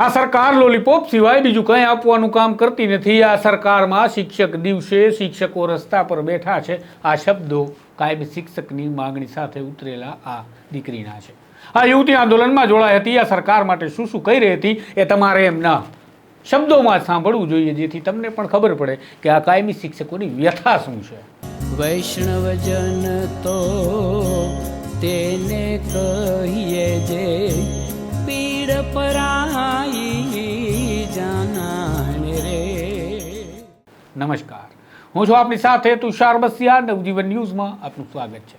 આ સરકાર લોલીપોપ સિવાય બીજું કંઈ આપવાનું કામ કરતી નથી. આ સરકારમાં શિક્ષક દિવસે શિક્ષકો રસ્તા પર બેઠા છે. આ શબ્દો કાયમી શિક્ષકની માંગણી સાથે ઉતરેલા આ દીકરીના છે. આ યુવતી આંદોલનમાં જોડાઈ હતી. આ સરકાર માટે શું શું કહી રહી હતી એ તમારે એમના શબ્દોમાં સાંભળવું જોઈએ, જેથી તમને પણ ખબર પડે કે આ કાયમી શિક્ષકોની વ્યથા શું છે. વૈષ્ણવજન તો તેને કહીએ નમસ્કાર. હું છું આપની સાથે તુષાર બસિયા. નવજીવન ન્યૂઝમાં આપનું સ્વાગત છે.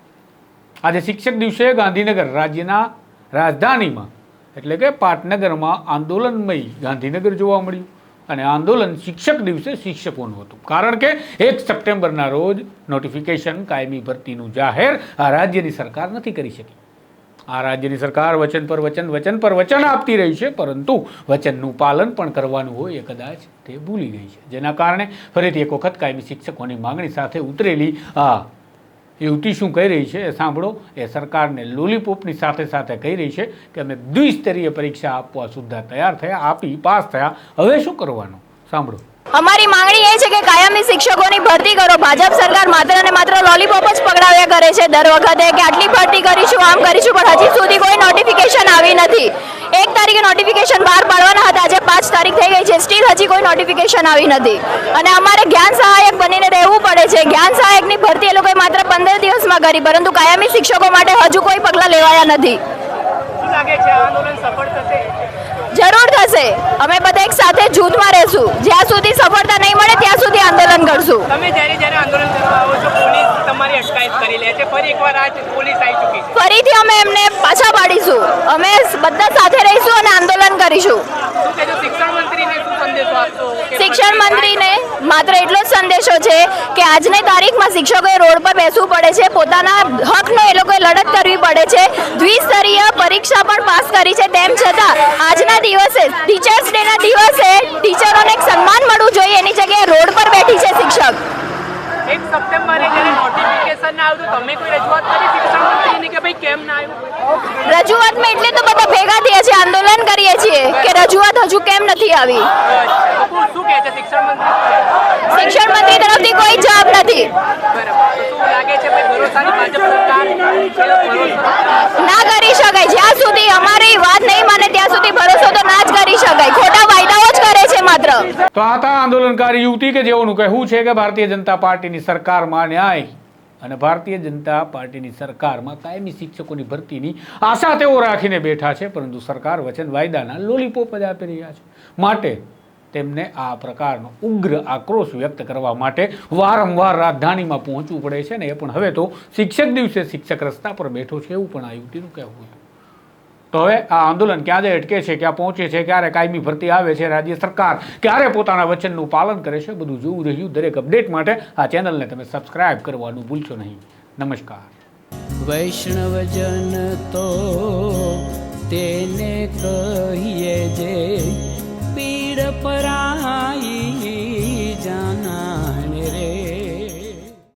આજે શિક્ષક દિવસે ગાંધીનગર રાજ્યના રાજધાનીમાં, એટલે કે પાટનગરમાં આંદોલનમય ગાંધીનગર જોવા મળ્યું અને આંદોલન શિક્ષક દિવસે શિક્ષકોનું હતું. કારણ કે એક સપ્ટેમ્બરના રોજ નોટિફિકેશન કાયમી ભરતીનું જાહેર આ રાજ્યની સરકાર નથી કરી શકી. આ રાજ્યની સરકાર વચન પર વચન વચન પર વચન આપતી રહી છે, પરંતુ વચનનું પાલન પણ કરવાનું હોય એ કદાચ તે ભૂલી ગઈ છે. જેના કારણે ફરીથી એક વખત કાયમી શિક્ષકોની માંગણી સાથે ઉતરેલી આ યુવતી શું કહી રહી છે એ સાંભળો. એ સરકારને લોલીપોપની સાથે સાથે કહી રહી છે કે અમે દ્વિસ્તરીય પરીક્ષા આપવા સુદ્ધા તૈયાર થયા, આપી પાસ થયા. હવે શું કરવાનું? સાંભળો. અમારી માંગણી એ છે કે કાયમી શિક્ષકોની ભરતી કરો. ભાજપ સરકાર માત્ર અને માત્ર લોલીપોપ જ પકડાવ્યા કરે છે. દર વખતે કે આટલી ભરતી કરીશું, આમ કરીશું, પણ હજી સુધી કોઈ નોટિફિકેશન આવી નથી. એક તારીખે નોટિફિકેશન બહાર પાડવાના હતા. આજે પાંચ તારીખ થઈ ગઈ છે. સ્ટીલ હજી કોઈ નોટિફિકેશન આવી નથી. અને અમારે જ્ઞાન સહાયક બનીને રહેવું પડે છે. જ્ઞાન સહાયકની ભરતી એ લોકોએ માત્ર પંદર દિવસમાં કરી, પરંતુ કાયમી શિક્ષકો માટે હજુ કોઈ પગલાં લેવાયા નથી શું લાગે છે આ આંદોલન સફળ થશે જરૂર થશે. અમે બધા એક સાથે જૂથમાં રહેશું. જ્યાં સુધી સફળતા નહીં મળે ત્યાં સુધી આંદોલન કરશું. તમે જ્યારે જ્યારે આંદોલન કરવા આવો છો પોલીસ તમારી અટકાયત કરી લે છે. ફરી એકવાર આજ પોલીસ આવી ચૂકી છે. ફરીથી અમે એમને પાછા પાડીશું. અમે બધા સાથે રહીશું અને આંદોલન કરીશું. શિક્ષણ મંત્રીને શું સંદેશો આપશો શિક્ષણ મંત્રીને માત્ર એટલો જ સંદેશો છે કે આજની તારીખમાં શિક્ષકોએ રોડ પર બેસવું પડે છે. પોતાના હકનો એ લોકોએ લડત કરવી પડે છે. દ્વિસ્તરીય પરીક્ષા પણ પાસ કરી છે. તેમ છતાં આજના દિવસે ટીચર્સ ડેના દિવસે ટીચરોને એક સન્માન મળવું જોઈએ. એની જગ્યાએ રોડ પર બેઠી છે શિક્ષક. એક સપ્ટેમ્બરે જ્યારે નોટિફિકેશન ના આવ્યું તમે કોઈ રજૂઆત કરી શિક્ષણ મંત્રીની કે ભાઈ કેમ ના આવ્યું? રજૂઆતમાં એટલે તો બધા ભેગા થઈએ છીએ આંદોલન કરીએ છીએ કે રજૂઆત હજુ કેમ નથી આવી? શું કહે છે શિક્ષણ મંત્રી? શિક્ષણ મંત્રી તરફથી કોઈ જવાબ નથી બરાબર તો શું લાગે છે ભાઈ ભરોસાની ભાજપ સરકાર છે ભરોસો ના કરી શકાય જ્યાં સુધી અમારી વાત નહીં માને ત્યાં સુધી ભરોસો તો ના જ કરી શકાય ખોટા વાયદાઓ જ કરે છે માત્ર તો આ હતા આંદોલનકારી યુવતી કે જેઓનું કહેવું છે કે ભારતીય જનતા પાર્ટીની સરકારમાં ન્યાય અને ભારતીય જનતા પાર્ટીની સરકારમાં કાયમી શિક્ષકોની ભરતીની આશા તેઓ રાખીને બેઠા છે, પરંતુ સરકાર વચન વાયદાના લોલીપોપ જ આપી રહ્યા છે. માટે તેમને આ પ્રકારનો ઉગ્ર આક્રોશ વ્યક્ત કરવા માટે વારંવાર રાજધાનીમાં પહોંચવું પડે છે ને એ પણ હવે તો શિક્ષક દિવસે શિક્ષક રસ્તા પર બેઠો છે એવું પણ આ યુવતીનું કહેવું હતું તો હવે આ આંદોલન ક્યાં અટકે છે, ક્યાં પહોંચે છે, ક્યારે કાયમી ભરતી આવે છે રાજ્ય સરકાર, ક્યારે પોતાના વચનનું પાલન કરે છે, બધું જોવું રહ્યું દરેક અપડેટ માટે. આ ચેનલને તમે સબસ્ક્રાઇબ કરવાનું ભૂલશો નહીં. નમસ્કાર. વૈષ્ણવજન તો તેને કહીએ જે, પીડ પરાઈ